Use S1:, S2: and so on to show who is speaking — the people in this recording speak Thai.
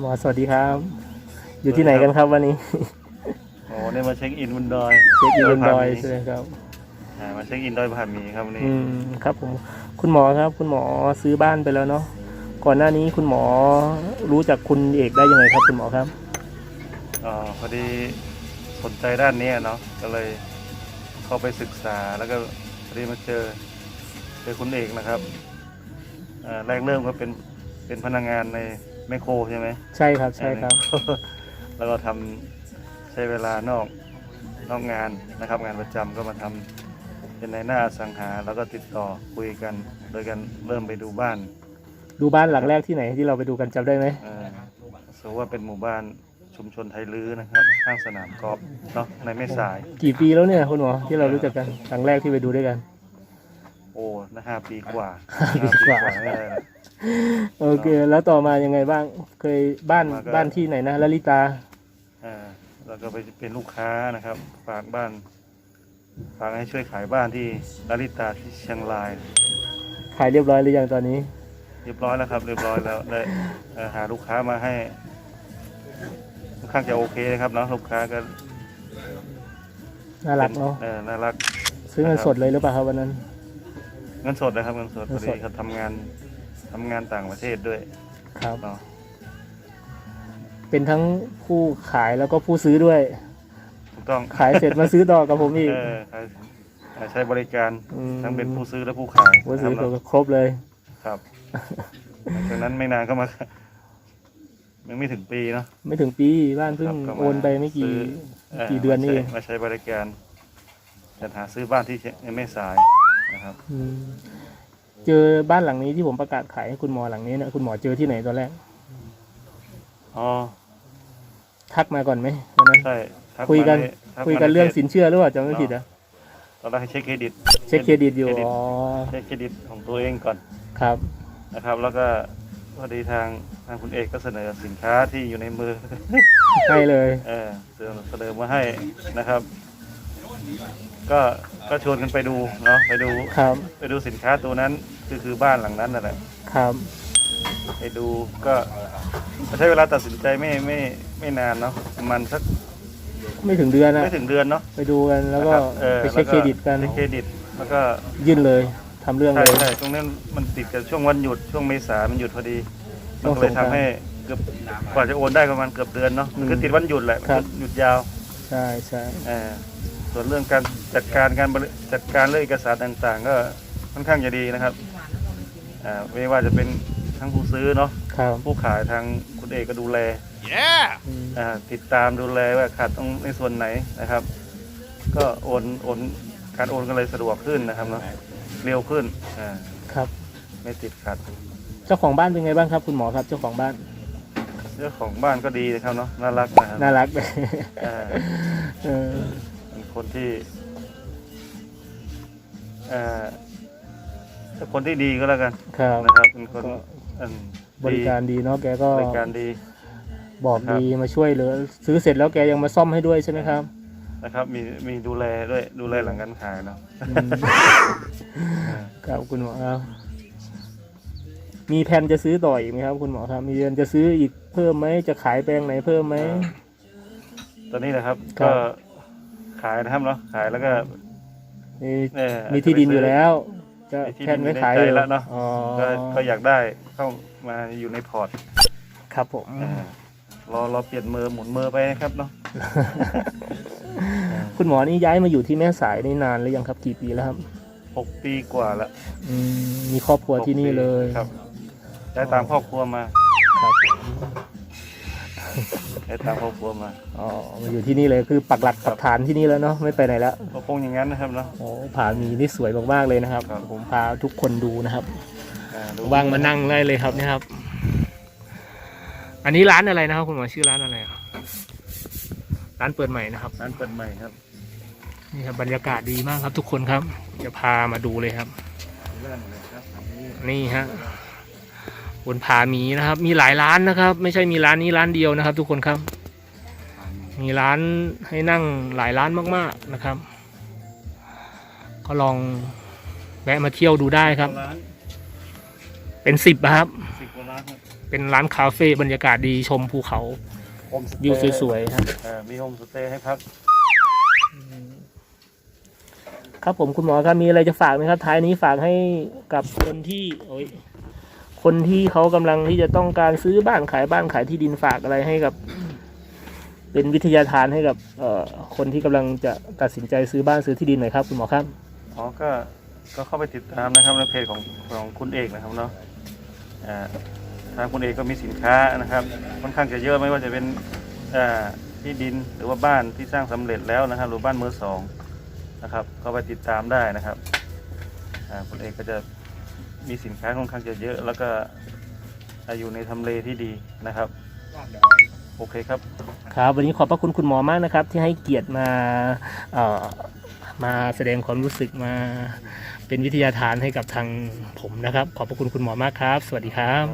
S1: หมอสวัสดีครับ อยู่ที่ไหนกันครับวันนี้
S2: โอ้เนี่ยมาเช็คอินบนดอย
S1: เช็คอินบนดอย
S2: ผ่าหมี
S1: ใช่ไหมครับ
S2: อ่ามาเช็คอินดอยผ่านหมีครับวันนี้
S1: อืมครับผมคุณหมอครับ คุณหมอซื้อบ้านไปแล้วเนาะก่อนหน้านี้คุณหมอรู้จักคุณเอกได้ยังไงครับ คุณหมอครับ
S2: อ๋อพอดีสนใจด้านนี้เนาะก็เลยเข้าไปศึกษาแล้วก็พอดีมาเจอเจอคุณเอกนะครับอ่าแรกเริ่มก็เป็นเป็นพนักงานใน แมคโครใช่ไหม
S1: ใช่ครับใช่ครับ
S2: แล้วก็ทำใช้เวลานอกนอกงานนะครับ งานประจำก็มาทำเป็นในหน้าอสังหาแล้วก็ติดต่อคุยกัน โดยกันเริ่มไปดูบ้าน
S1: ดูบ้านหลังแรกที่ไหนที่เราไปดูกันจำได้ไหม
S2: เอ่อสมมติว่าเป็นหมู่บ้านชุมชนไทยลื้อนะครับข้างสนามกอล์ฟเนาะในแม่สาย
S1: กี่ปีแล้วเนี่ยคุณหมอที่เรารู้จักกันครั้งแรกที่ไปดูด้วยกัน
S2: โอ้นะห้าปีกว่า
S1: ห้าปีกว่า
S2: ห้ได้แล้ว
S1: โอเค แล้วต่อมายังไงบ้าง เคยบ้าน
S2: มาก็
S1: บ้านที่ไหนนะลลิตา
S2: เอ่อแล้วก็ไปเป็นลูกค้านะครับ ฝากบ้าน ฝากให้ช่วยขายบ้านที่ลาลิตาที่เชียงราย
S1: ขายเรียบร้อยหรือยังตอนนี้
S2: เรียบร้อยแล้วครับ เรียบร้อยแล้วได้เอ่อหาลูกค้ามาให้ค่อนข้างจะโอเคนะครับเนาะลูกค้าก็
S1: น่ารักเนาะ
S2: เออน่ารัก
S1: ซื้อเงินสดเลยหรือเปล่าครับวันนั้น
S2: เงินสดนะครับเงินสด
S1: เงิ
S2: พอน
S1: ส
S2: ดี
S1: ด
S2: เขาทำงาน ทำงานต่างประเทศด้วย
S1: ครับ
S2: เนาะ
S1: เป็นทั้งผู้ขายแล้วก็ผู้ซื้อด้วย
S2: ถูกต้อง
S1: ขายเสร็จมาซื้อต่อกับผมอีก
S2: เออใช้ใช้บริการ
S1: ม
S2: ทั้งเป็นผู้ซื้อและผู้ขาย
S1: ผู้ซื้อ
S2: นะครับ
S1: ครบเลย
S2: ครับหลังจากนั้นไม่นานก็มายังไม่ถึงปีเนาะ
S1: ไม่ถึงปีบ้านเพิ่ง
S2: ครับก็มา
S1: โอนไปไม่กี่
S2: ซื้อ
S1: กี่เดือนนี่เอง
S2: มาใช้บริการจัดหาซื้อบ้านที่ยังไม่สายนะครับ
S1: อืม เจอบ้านหลังนี้ที่ผมประกาศขายให้คุณหมอหลังนี้เนี่ยคุณหมอเจอที่ไหนตอนแรก
S2: อ๋อ
S1: ทักมาก่อนไหมวันนั้น
S2: ใช่ทัก
S1: คุยกัน
S2: มาในทั
S1: คุย
S2: มา
S1: กัน
S2: ใน
S1: เรื่อง
S2: พจ
S1: สินเชื่อหรือเปล่าจำไม่ผิดนะ
S2: ตอนแรกให้เช็คเครดิต
S1: เช็คเครดิตอยู่
S2: เครดิต
S1: อ๋อ
S2: เช็คเครดิตของตัวเองก่อน
S1: ครับ
S2: นะครับ แล้วก็พอดีทางทางคุณเอกก็เสนอสินค้าที่อยู่ในมือ
S1: ให้เลย
S2: เออเสนอมาให้นะครับ ก็ก็ชวนกันไปดูเนาะไปดู
S1: ครับ
S2: ไปดูสินค้าตัวนั้นคือคือบ้านหลังนั้นนั่นแหละ
S1: ครับ
S2: ไปดูก็ใช้เวลาตัดสินใจไม่ไม่ไม่นานเนาะประมาณสัก
S1: ไม่ถึงเดือนนะ
S2: ไม่ถึงเดือนเนาะ
S1: ไปดูกันแล้วก็
S2: นะครับออ
S1: ไปเช็คเครดิตกัน
S2: เช็คเครดิต แล้วก็
S1: ยื่นเลยทำเรื่อง
S2: ใช่
S1: เลย
S2: ใช่ตรงนั้นมันติดกับช่วงวันหยุดช่วงเมษามันหยุดพอดี
S1: ช่
S2: มั
S1: วนง
S2: ก็เลย
S1: สงกรานต์
S2: ทำให้เกือบกว่าจะโอนได้ประมาณเกือบเดือนเนาะมันคือติดวันหยุดแหละ
S1: ครับ
S2: หยุดยาว
S1: ใช่ใช่
S2: เออ ส่วนเรื่องการจัดการการบริจัดการเรื่องเอกสารต่างๆ ก็ค่อนข้างจะดีนะครับอ่าไม่ว่าจะเป็นทั้งผู้ซื้อเนาะ
S1: ครับ
S2: ผู้ขายทางคุณเอกก็ดูแล
S1: อืม
S2: อ่าติดตามดูแลว่าขาดตรงในส่วนไหนนะครับ ก็โอนโอนการโอนก็เลยสะดวกขึ้นนะครับเนาะเร็วขึ้นอ่า
S1: ครับ
S2: ไม่ติดขัด
S1: เจ้าของบ้านเป็นไงบ้างครับ คุณหมอครับ เจ้าของบ้าน
S2: เรื่องของบ้านก็ดีนะครับเนาะน่ารักนะครับ
S1: น่ารักเลย
S2: อ่า
S1: เออ
S2: เป็น คนที่อ่าเป็นคนที่ดีก็แล้วกัน
S1: ครับ
S2: นะครับเป็นคน
S1: ก็
S2: อืม
S1: บริการดีเนาะแกก็
S2: บริการดี
S1: บอก
S2: ครับ
S1: ดีมาช่วยเหลือซื้อเสร็จแล้วแกยังมาซ่อมให้ด้วยใช่ไหมครับ
S2: นะครับ มีมีดูแลด้วยดูแลหลังการขายเนาะ
S1: อืมครับคุณหมอครับมีแผนจะซื้อต่ออีกไหมครับ คุณหมอครับ มีเดือนจะซื้ออีกเพิ่มไหมจะขายแปลงไหนเพิ่มไหม
S2: ตอนนี้นะครับ
S1: ครับ
S2: ก็ ขายนะครับเนาะขายแล้วก็
S1: มี
S2: เอ่อ
S1: มีที่ดินอยู่แล้วจะ
S2: มีที่
S1: แผ
S2: ดิ
S1: น
S2: น
S1: ไว้ขาย
S2: อยู่
S1: อยู่
S2: ในใจแล้วเนอะ
S1: อ๋อ
S2: ก็ก็อยากได้เข้ามาอยู่ในพอร์ต
S1: ครับผม
S2: เอ่อรอรอเปลี่ยนมือหมุนมือไปนะครับเนาะ
S1: คุณหมอนี่ย้ายมาอยู่ที่แม่สายนี่นานหรือยังครับกี่ปีแล้วครับ
S2: หกปีกว่าแล้ว
S1: อืมมีครอบครัวที่นี่เลย
S2: ครับได้ตามครอบครัวมา
S1: ครับ
S2: ได้ตามครอบครัวมา
S1: อ๋อมาอยู่ที่นี่เลยคือปักหลักปักฐานที่นี่แล้วเนาะไม่ไปไหนแล้ว
S2: ก็คงอย่างนั้นนะครับเนาะ
S1: โอ้ผาหมีนี่สวยมากๆเลยนะครับ
S2: ครับ
S1: ผมพาทุกคนดูนะครับ
S2: อ่ดู
S1: วางมานั่งได้เลยครับนี่ครับ อันนี้ร้านอะไรนะครับ คุณหมอชื่อร้านอะไรครับร้านเปิดใหม่นะครับ
S2: ร้านเปิดใหม่ครับ
S1: นี่ครับบรรยากาศดีมากครับ ทุกคนครับ จะพามาดูเลยครับ
S2: เรื่องเลยครับอันนี้
S1: นี่ฮะ บนผาหมีนะครับ มีหลายร้านนะครับ ไม่ใช่มีร้านนี้ร้านเดียวนะครับ ทุกคนครับ มีร้านให้นั่งหลายร้านมากๆนะครับ ก็ลองแวะมาเที่ยวดูได้ครับ
S2: ร้าน
S1: เป็นสิบครับ
S2: สิบกว่าร้านครับ
S1: เป็นร้านคาเฟ่บรรยากาศดีชมภูเขา
S2: โฮมสเตย์
S1: วิวสวยๆครับ
S2: เอ่อมีโฮมสเตย์ให้พัก
S1: ครับผมคุณหมอครับมีอะไรจะฝากไหมครับ ท้ายนี้ฝากให้กับคนที่โอ้ย คนที่เขากำลังที่จะต้องการซื้อบ้านขายบ้านขายที่ดินฝากอะไรให้กับ เป็นวิทยาทานให้กับ เอ่อคนที่กำลังจะตัดสินใจซื้อบ้านซื้อที่ดินหน่อยครับ คุณหมอครับ
S2: อ๋อก็ก็เข้าไปติดตามนะครับในเพจของของคุณเอกนะครับเนาะอ่าทางคุณเอกก็มีสินค้านะครับค่อนข้างจะเยอะไม่ว่าจะเป็นอ่าที่ดินหรือว่าบ้านที่สร้างสำเร็จแล้วนะครับ หรือบ้านมือสองนะครับ เข้าไปติดตามได้นะครับอ่าคุณเอกก็จะ มีสินค้าค่อนข้างจะเยอะ แล้วก็อยู่ในทำเลที่ดีนะครับโอเคครับ
S1: ครับ วันนี้ขอบพระคุณคุณหมอมากนะครับ ที่ให้เกียรติมาเอ่อมาแสดงความรู้สึกมาเป็นวิทยาทานให้กับทางผมนะครับ ขอบพระคุณคุณหมอมากครับ สวัสดีครับ